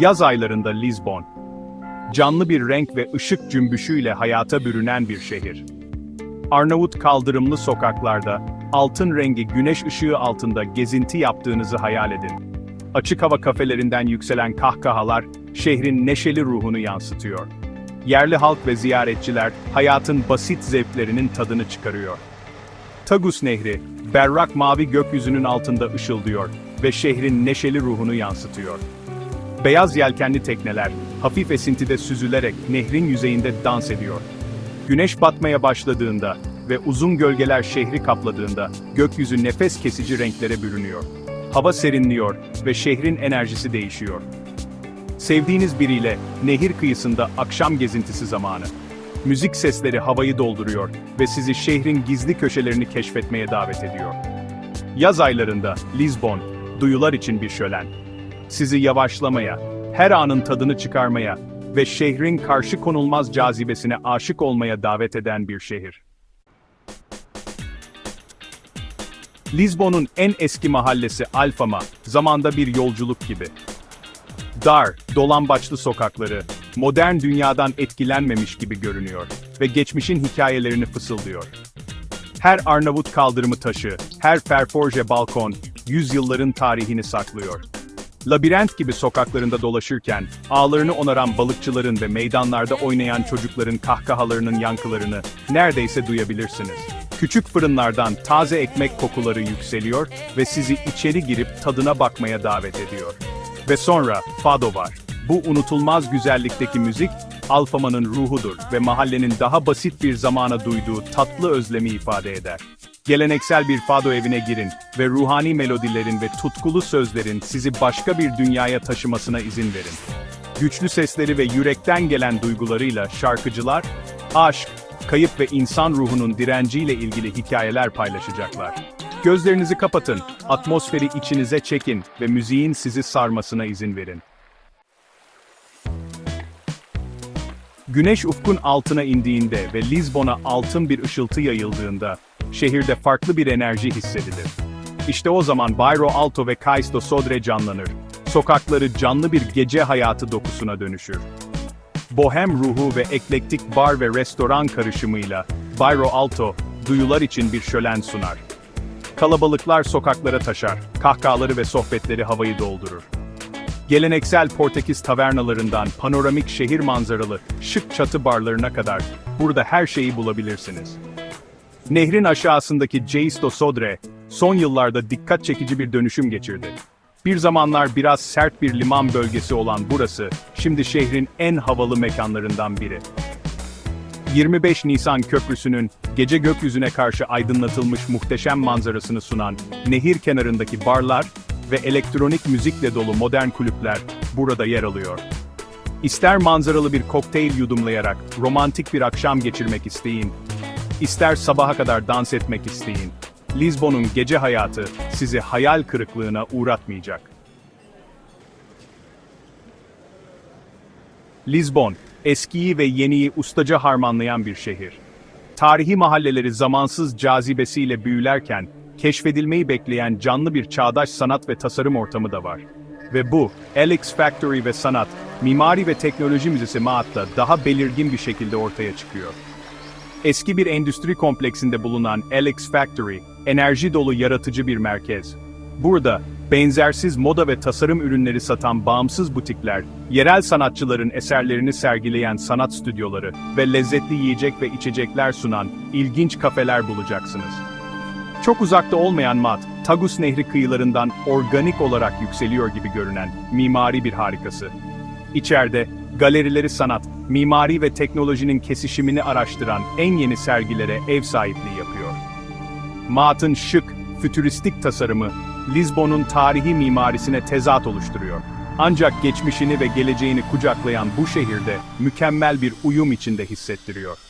Yaz aylarında Lisbon. Canlı bir renk ve ışık cümbüşüyle hayata bürünen bir şehir. Arnavut kaldırımlı sokaklarda, altın rengi güneş ışığı altında gezinti yaptığınızı hayal edin. Açık hava kafelerinden yükselen kahkahalar, şehrin neşeli ruhunu yansıtıyor. Yerli halk ve ziyaretçiler, hayatın basit zevklerinin tadını çıkarıyor. Tagus Nehri, berrak mavi gökyüzünün altında ışıldıyor ve şehrin neşeli ruhunu yansıtıyor. Beyaz yelkenli tekneler, hafif esintide süzülerek nehrin yüzeyinde dans ediyor. Güneş batmaya başladığında ve uzun gölgeler şehri kapladığında gökyüzü nefes kesici renklere bürünüyor. Hava serinliyor ve şehrin enerjisi değişiyor. Sevdiğiniz biriyle nehir kıyısında akşam gezintisi zamanı. Müzik sesleri havayı dolduruyor ve sizi şehrin gizli köşelerini keşfetmeye davet ediyor. Yaz aylarında Lisbon, duyular için bir şölen. Sizi yavaşlamaya, her anın tadını çıkarmaya ve şehrin karşı konulmaz cazibesine aşık olmaya davet eden bir şehir. Lisbon'un en eski mahallesi Alfama, zamanda bir yolculuk gibi. Dar, dolambaçlı sokakları, modern dünyadan etkilenmemiş gibi görünüyor ve geçmişin hikayelerini fısıldıyor. Her Arnavut kaldırımı taşı, her ferforje balkon, yüzyılların tarihini saklıyor. Labirent gibi sokaklarında dolaşırken, ağlarını onaran balıkçıların ve meydanlarda oynayan çocukların kahkahalarının yankılarını neredeyse duyabilirsiniz. Küçük fırınlardan taze ekmek kokuları yükseliyor ve sizi içeri girip tadına bakmaya davet ediyor. Ve sonra Fado var. Bu unutulmaz güzellikteki müzik, Alfama'nın ruhudur ve mahallenin daha basit bir zamana duyduğu tatlı özlemi ifade eder. Geleneksel bir fado evine girin ve ruhani melodilerin ve tutkulu sözlerin sizi başka bir dünyaya taşımasına izin verin. Güçlü sesleri ve yürekten gelen duygularıyla şarkıcılar, aşk, kayıp ve insan ruhunun direnciyle ilgili hikayeler paylaşacaklar. Gözlerinizi kapatın, atmosferi içinize çekin ve müziğin sizi sarmasına izin verin. Güneş ufkun altına indiğinde ve Lizbon'a altın bir ışıltı yayıldığında, şehirde farklı bir enerji hissedilir. İşte o zaman Bairro Alto ve Cais do Sodre canlanır. Sokakları canlı bir gece hayatı dokusuna dönüşür. Bohem ruhu ve eklektik bar ve restoran karışımıyla Bairro Alto, duyular için bir şölen sunar. Kalabalıklar sokaklara taşar, kahkahaları ve sohbetleri havayı doldurur. Geleneksel Portekiz tavernalarından panoramik şehir manzaralı şık çatı barlarına kadar burada her şeyi bulabilirsiniz. Nehrin aşağısındaki Jais do Sodre, son yıllarda dikkat çekici bir dönüşüm geçirdi. Bir zamanlar biraz sert bir liman bölgesi olan burası, şimdi şehrin en havalı mekanlarından biri. 25 Nisan Köprüsü'nün gece gökyüzüne karşı aydınlatılmış muhteşem manzarasını sunan nehir kenarındaki barlar ve elektronik müzikle dolu modern kulüpler burada yer alıyor. İster manzaralı bir kokteyl yudumlayarak romantik bir akşam geçirmek isteyin, ister sabaha kadar dans etmek isteyin, Lizbon'un gece hayatı sizi hayal kırıklığına uğratmayacak. Lizbon, eskiyi ve yeniyi ustaca harmanlayan bir şehir. Tarihi mahalleleri zamansız cazibesiyle büyülerken, keşfedilmeyi bekleyen canlı bir çağdaş sanat ve tasarım ortamı da var. Ve bu, LX Factory ve Sanat, Mimari ve Teknoloji Müzesi Maat'ta daha belirgin bir şekilde ortaya çıkıyor. Eski bir endüstri kompleksinde bulunan LX Factory, enerji dolu yaratıcı bir merkez. Burada, benzersiz moda ve tasarım ürünleri satan bağımsız butikler, yerel sanatçıların eserlerini sergileyen sanat stüdyoları ve lezzetli yiyecek ve içecekler sunan ilginç kafeler bulacaksınız. Çok uzakta olmayan Mat, Tagus Nehri kıyılarından organik olarak yükseliyor gibi görünen mimari bir harikası. İçeride, galerileri sanat, mimari ve teknolojinin kesişimini araştıran en yeni sergilere ev sahipliği yapıyor. Mat'ın şık, fütüristik tasarımı, Lizbon'un tarihi mimarisine tezat oluşturuyor. Ancak geçmişini ve geleceğini kucaklayan bu şehirde mükemmel bir uyum içinde hissettiriyor.